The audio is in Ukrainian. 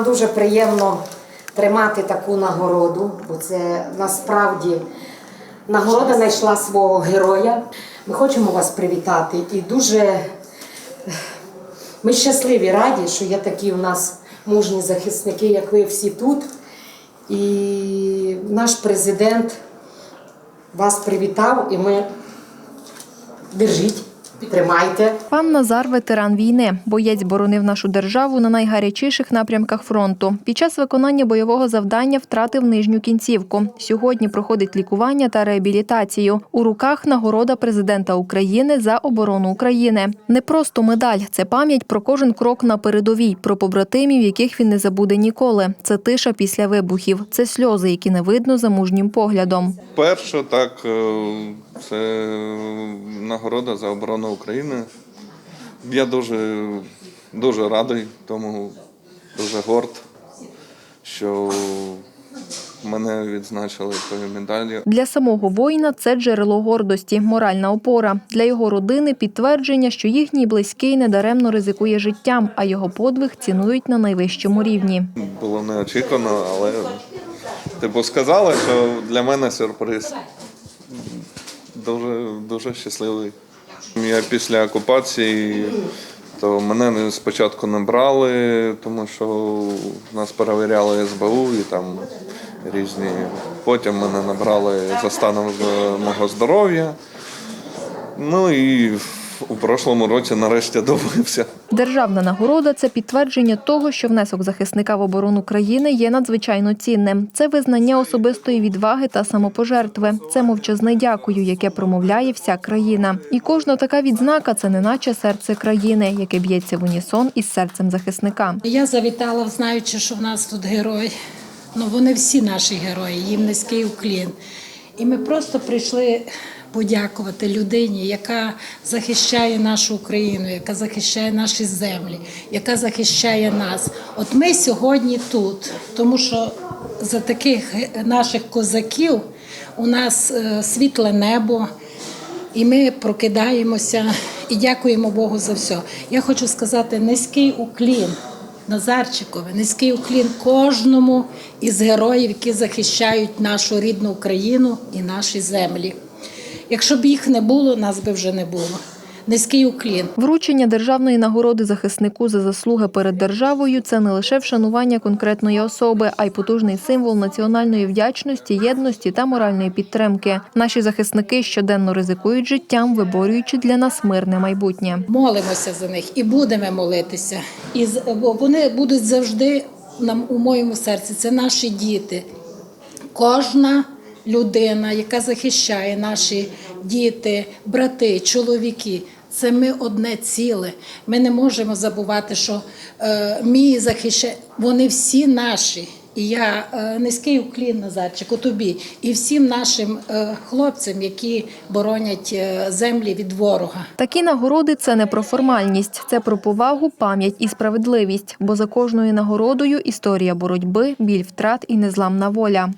Нам дуже приємно тримати таку нагороду, бо це насправді нагорода знайшла свого героя. Ми хочемо вас привітати і дуже ми щасливі, раді, що є такі у нас мужні захисники, як ви всі тут. І наш президент вас привітав, і ми держіть, тримайте. Пан Назар ветеран війни. Боєць боронив нашу державу на найгарячіших напрямках фронту. Під час виконання бойового завдання втратив нижню кінцівку. Сьогодні проходить лікування та реабілітацію. У руках нагорода президента України за оборону України. Не просто медаль, це пам'ять про кожен крок на передовій, про побратимів, яких він не забуде ніколи. Це тиша після вибухів, це сльози, які не видно за мужнім поглядом. Перше, так, е, це нагорода за оборону України. Я дуже, дуже радий, тому дуже горд, що мене відзначили тою медаллю. Для самого воїна це джерело гордості, моральна опора. Для його родини підтвердження, що їхній близький недаремно ризикує життям, а його подвиг цінують на найвищому рівні. Було неочікувано, але типу сказали, що для мене сюрприз. Дуже, дуже щасливий. Я після окупації, то мене спочатку не брали, тому що нас перевіряли СБУ і там різні. Потім мене набрали за станом мого здоров'я. Ну і у прошлому році нарешті добився. Державна нагорода це підтвердження того, що внесок захисника в оборону країни є надзвичайно цінним. Це визнання особистої відваги та самопожертви. Це мовчазне дякую, яке промовляє вся країна. І кожна така відзнака це неначе серце країни, яке б'ється в унісон із серцем захисника. Я завітала, знаючи, що в нас тут герой. Ну, вони всі наші герої, їм низький уклін. І ми просто прийшли подякувати людині, яка захищає нашу Україну, яка захищає наші землі, яка захищає нас. От ми сьогодні тут, тому що за таких наших козаків у нас е, світле небо. І ми прокидаємося і дякуємо Богу за все. Я хочу сказати низький уклін Назарчикові, низький уклін кожному із героїв, які захищають нашу рідну Україну і наші землі. Якщо б їх не було, нас би вже не було. Низький уклін. Вручення державної нагороди захиснику за заслуги перед державою це не лише вшанування конкретної особи, а й потужний символ національної вдячності, єдності та моральної підтримки. Наші захисники щоденно ризикують життям, виборюючи для нас мирне майбутнє. Молимося за них і будемо молитися. І вони будуть завжди нам у моєму серці. Це наші діти. Кожна людина, яка захищає наші діти, брати, чоловіки. Це ми одне ціле. Ми не можемо забувати, що е, мій захищає. Вони всі наші. І я е, низький уклін Назарчику тобі і всім нашим е, хлопцям, які боронять е, землі від ворога. Такі нагороди це не про формальність, це про повагу, пам'ять і справедливість. Бо за кожною нагородою історія боротьби, біль втрат і незламна воля.